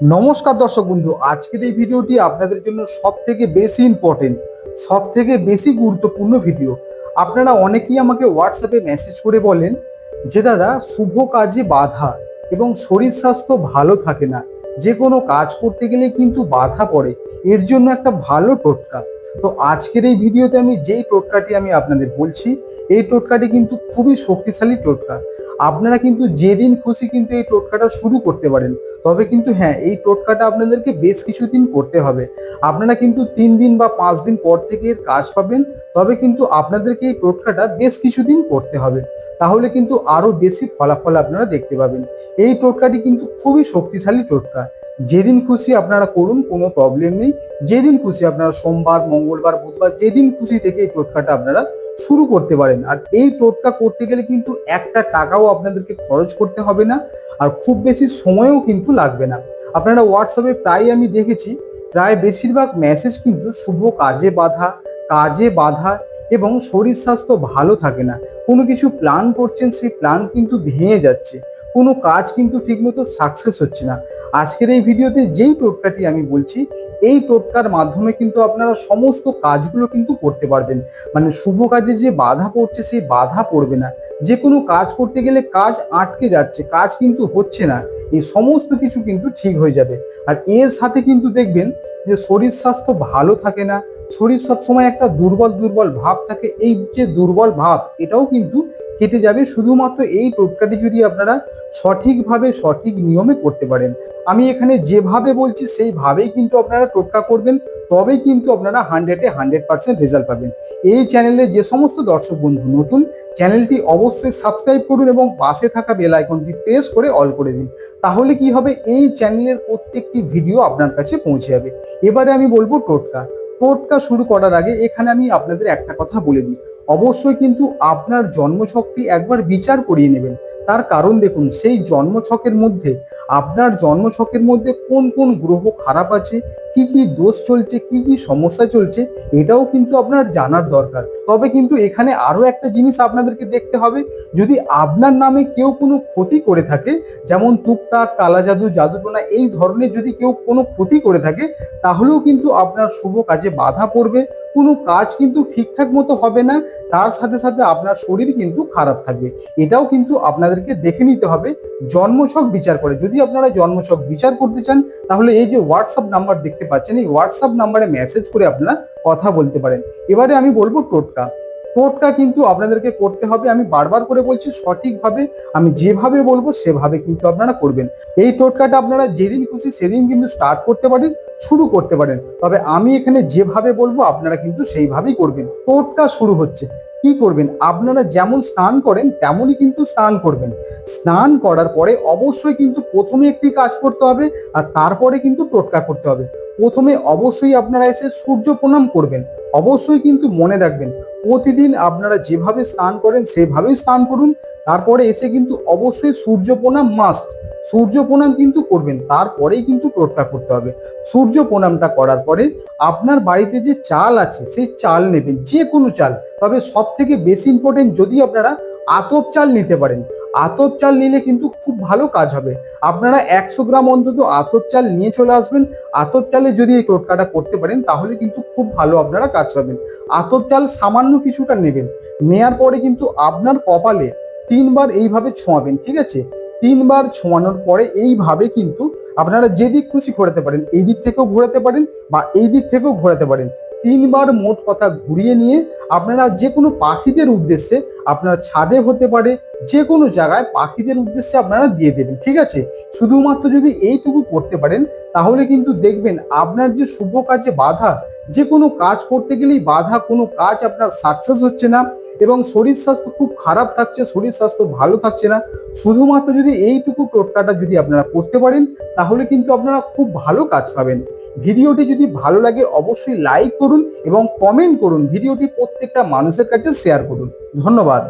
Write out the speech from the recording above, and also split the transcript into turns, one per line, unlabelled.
নমস্কার দর্শক বন্ধু, আজকের এই ভিডিওটি আপনাদের জন্য সব থেকে বেশি ইম্পর্টেন্ট সব থেকে বেশি গুরুত্বপূর্ণ ভিডিও। আপনারা অনেকেই আমাকে হোয়াটসঅ্যাপে মেসেজ করে বলেন যে, দাদা, শুভ কাজে বাধা এবং শরীর স্বাস্থ্য ভালো থাকে না। যে কোনো কাজ করতে গেলে কিন্তু বাধা পড়ে। এর জন্য একটা ভালো টোটকা। তো আজকের এই ভিডিওতে আমি যেই টোটকাটি আমি আপনাদের বলছি এই টোটকাটি কিন্তু খুবই শক্তিশালী টোটকা। আপনারা কিন্তু যেদিন খুশি কিন্তু এই টোটকাটা শুরু করতে পারেন। তবে কিন্তু হ্যাঁ এই টোটকাটা আপনাদেরকে বেশ কিছুদিন করতে হবে। আপনারা কিন্তু তিন দিন বা পাঁচ দিন পর থেকে এর কাজ পাবেন। তবে কিন্তু আপনাদেরকে এই টোটকাটা বেশ কিছুদিন করতে হবে। তাহলে কিন্তু আরও বেশি ফলাফল আপনারা দেখতে পাবেন। এই টোটকাটি কিন্তু খুবই শক্তিশালী টোটকা। যেদিন খুশি আপনারা করুন, কোনো প্রবলেম নেই। যেদিন খুশি আপনারা সোমবার, মঙ্গলবার, বুধবার, যেদিন খুশি থেকে এই টোটকাটা আপনারা শুরু করতে পারেন। আর এই টোটকা করতে গেলে কিন্তু একটা টাকাও আপনাদেরকে খরচ করতে হবে না, আর খুব বেশি সময়ও কিন্তু লাগবে না। আপনারা হোয়াটসঅ্যাপে প্রায় আমি দেখেছি, প্রায় বেশিরভাগ মেসেজ কিন্তু শুভ কাজে বাধা কাজে বাধা এবং শরীর স্বাস্থ্য ভালো থাকে না। কোনো কিছু প্ল্যান করছেন, সেই প্ল্যান কিন্তু ভেঙে যাচ্ছে। কোনো কাজ কিন্তু ঠিকমতো সাকসেস হচ্ছে না। আজকের এই ভিডিওতে যেই টোটকাটি আমি বলছি এই টোটকার মাধ্যমে কিন্তু আপনারা সমস্ত কাজগুলো কিন্তু করতে পারবেন। মানে শুভ কাজে যে বাধা পড়ছে সেই বাধা পড়বে না। যে কোনো কাজ করতে গেলে কাজ আটকে যাচ্ছে, কাজ কিন্তু হচ্ছে না। এই সমস্ত কিছু কিন্তু ঠিক হয়ে যাবে। আর এর সাথে কিন্তু দেখবেন যে শরীর স্বাস্থ্য ভালো থাকে না। শরীর সবসময় একটা দুর্বল দুর্বল ভাব থাকে। এই যে দুর্বল ভাব, এটাও কিন্তু কেটে যাবে। শুধুমাত্র এই টোটকাটি যদি আপনারা সঠিকভাবে সঠিক নিয়মে করতে পারেন। আমি এখানে যেভাবে বলছি, সেইভাবেই কিন্তু আপনারা টোটকা করবেন, তবেই কিন্তু আপনারা হান্ড্রেডে হান্ড্রেড পার্সেন্ট রেজাল্ট পাবেন। এই চ্যানেলে যে সমস্ত দর্শক বন্ধু নতুন চ্যানেলটি অবশ্যই সাবস্ক্রাইব করুন এবং পাশে থাকা বেল আইকনটি প্রেস করে অল করে দিন। তাহলে কি হবে? এই চ্যানেলের প্রত্যেকটি ভিডিও আপনার কাছে পৌঁছে যাবে। এবারে আমি বলব টোটকা। টোটকা শুরু করার আগে এখানে আমি আপনাদের একটা কথা বলে দিই। অবশ্যই কিন্তু আপনার জন্মছকটি একবার বিচার করিয়ে নেবেন। তার কারণ দেখুন, সেই জন্মছকের মধ্যে, আপনার জন্মছকের মধ্যে কোন কোন গ্রহ খারাপ আছে, কি কি দোষ চলছে, কি কি সমস্যা চলছে, এটাও কিন্তু আপনার জানার দরকার। তবে কিন্তু এখানে আরও একটা জিনিস আপনাদেরকে দেখতে হবে, যদি আপনার নামে কেউ কোনো ক্ষতি করে থাকে, যেমন টুকটাক, কালা জাদু, জাদুটোনা, এই ধরনের যদি কেউ কোনো ক্ষতি করে থাকে, তাহলেও কিন্তু আপনার শুভ কাজে বাধা পড়বে, কোনো কাজ কিন্তু ঠিকঠাক মতো হবে না, তার সাথে সাথে আপনার শরীর কিন্তু খারাপ থাকবে। এটাও কিন্তু আপনাদেরকে দেখে নিতে হবে জন্মছক বিচার করে। যদি আপনারা জন্মছক বিচার করতে চান, তাহলে এই যে হোয়াটসঅ্যাপ নাম্বার দেখতে পাচ্ছেন, এই হোয়াটসঅ্যাপ নাম্বারে মেসেজ করে আপনারা কথা বলতে পারেন। এবারে আমি বলব টোটকা টোটকা কিন্তু আপনাদেরকে করতে হবে। আমি বারবার করে বলছি, সঠিকভাবে আমি যেভাবে বলব, সেভাবে কিন্তু আপনারা করবেন। এই টোটকাটা আপনারা যেদিন খুশি সেদিন কিন্তু স্টার্ট করতে পারেন, শুরু করতে পারেন। তবে আমি এখানে যেভাবে বলব, আপনারা কিন্তু সেইভাবেই করবেন। টোটকা শুরু হচ্ছে। কি করবেন? আপনারা যেমন স্নান করেন, তেমনই কিন্তু স্নান করবেন। স্নান করার পরে অবশ্যই কিন্তু প্রথমে একটি কাজ করতে হবে আর তারপরে কিন্তু টোটকা করতে হবে। প্রথমে অবশ্যই আপনারা এসে সূর্য প্রণাম করবেন। অবশ্যই কিন্তু মনে রাখবেন, প্রতিদিন আপনারা যেভাবে স্নান করেন, সেভাবেই স্নান করুন। তারপরে এসে কিন্তু অবশ্যই সূর্য প্রণাম মাস্ট। সূর্য প্রণাম কিন্তু করবেন, তারপরেই কিন্তু টোটকা করতে হবে। সূর্য প্রণামটা করার পরে আপনার বাড়িতে যে চাল আছে, সেই চাল নেবেন, যে কোনো চাল। তবে সব থেকে বেশি ইম্পর্টেন্ট যদি আপনারা আতপ চাল নিতে পারেন, আতপ চাল নিলে কিন্তু খুব ভালো কাজ হবে। আপনারা একশো গ্রাম অন্তত আতপ চাল নিয়ে চলে আসবেন। আতপ চালে যদি এই টোটকাটা করতে পারেন, তাহলে কিন্তু খুব ভালো আপনারা কাজ পাবেন। আতপ চাল সামান্য কিছুটা নেবেন, নেয়ার পরে কিন্তু আপনার কপালে তিনবার এইভাবে ছোঁয়াবেন, ঠিক আছে? তিনবার ছোঁয়ানোর পরে এইভাবে কিন্তু আপনারা যেদিক খুশি ঘোরাতে পারেন এই দিক থেকেও ঘোরাতে পারেন বা এই দিক থেকেও ঘোরাতে পারেন। তিনবার মোট কথা ঘুরিয়ে নিয়ে আপনারা যে কোনো পাখিদের উদ্দেশ্যে আপনার ছাদে হতে পারে যে কোনো জায়গায় পাখিদের উদ্দেশ্যে আপনারা দিয়ে দেবেন, ঠিক আছে? শুধুমাত্র যদি এইটুকু করতে পারেন, তাহলে কিন্তু দেখবেন আপনার যে শুভ কাজে বাধা যে কোনো কাজ করতে গেলেই বাধা, কোনো কাজ আপনার সাকসেস হচ্ছে না। এবং শরীর স্বাস্থ্য খুব খারাপ থাকছে, শরীর স্বাস্থ্য ভালো থাকছে না। শুধুমাত্র যদি এইটুকু টোটকাটা যদি আপনারা করতে পারেন, তাহলে কিন্তু আপনারা খুব ভালো কাজ পাবেন। ভিডিওটি যদি ভালো লাগে, অবশ্যই লাইক করুন এবং কমেন্ট করুন। ভিডিওটি প্রত্যেকটা মানুষের কাছে শেয়ার করুন। ধন্যবাদ।